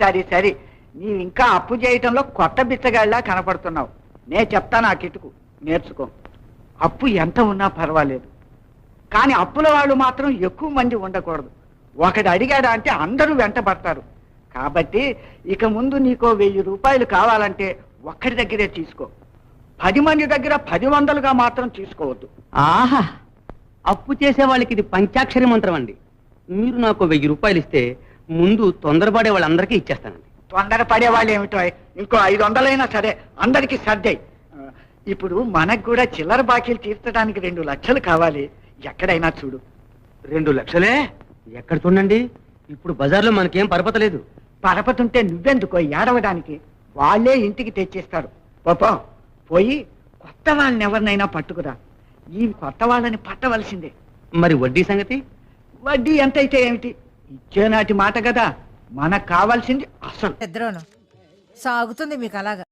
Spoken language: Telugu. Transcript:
సరే సరే. నీవు ఇంకా అప్పు చేయటంలో కొత్త బిచ్చగాళ్ళ కనపడుతున్నావు. నే చెప్తాను ఆ కిటుకు. నేర్చుకో. అప్పు ఎంత ఉన్నా పర్వాలేదు. కానీ అప్పుల వాళ్ళు మాత్రం ఎక్కువ మంది ఉండకూడదు. ఒకడు అడిగాడా అంటే అందరూ వెంటబడతారు. కాబట్టి ఇక ముందు నీకో వెయ్యి రూపాయలు కావాలంటే ఒక్కడి దగ్గరే తీసుకో. పది మంది దగ్గర పది వందలుగా మాత్రం తీసుకోవద్దు. ఆహా! అప్పు చేసే వాళ్ళకి ఇది పంచాక్షరి మంత్రం అండి. మీరు నాకు వెయ్యి రూపాయలు ఇస్తే ముందు తొందరపడే వాళ్ళందరికీ ఇచ్చేస్తానండి. తొందర పడేవాళ్ళు ఏమిటో ఇంకో ఐదు వందలైనా సరే అందరికి సర్దాయి. ఇప్పుడు మనకు కూడా చిల్లర బాకీలు తీర్చడానికి రెండు లక్షలు కావాలి. ఎక్కడైనా చూడు. రెండు లక్షలే? ఎక్కడ చూడండి? ఇప్పుడు బజార్లో మనకేం పరపతలేదు. పరపతుంటే నువ్వెందుకో ఏడవడానికి? వాళ్ళే ఇంటికి తెచ్చిస్తారు. పాపం పోయి కొత్త వాళ్ళని ఎవరినైనా పట్టుకురా. ఈ కొత్త వాళ్ళని పట్టవలసిందే. మరి వడ్డీ సంగతి? వడ్డీ ఎంతైతే ఏమిటి? ఇచ్చేనాటి మాట కదా మనకు కావాల్సింది అసలు. సాగుతుంది మీకు అలాగా.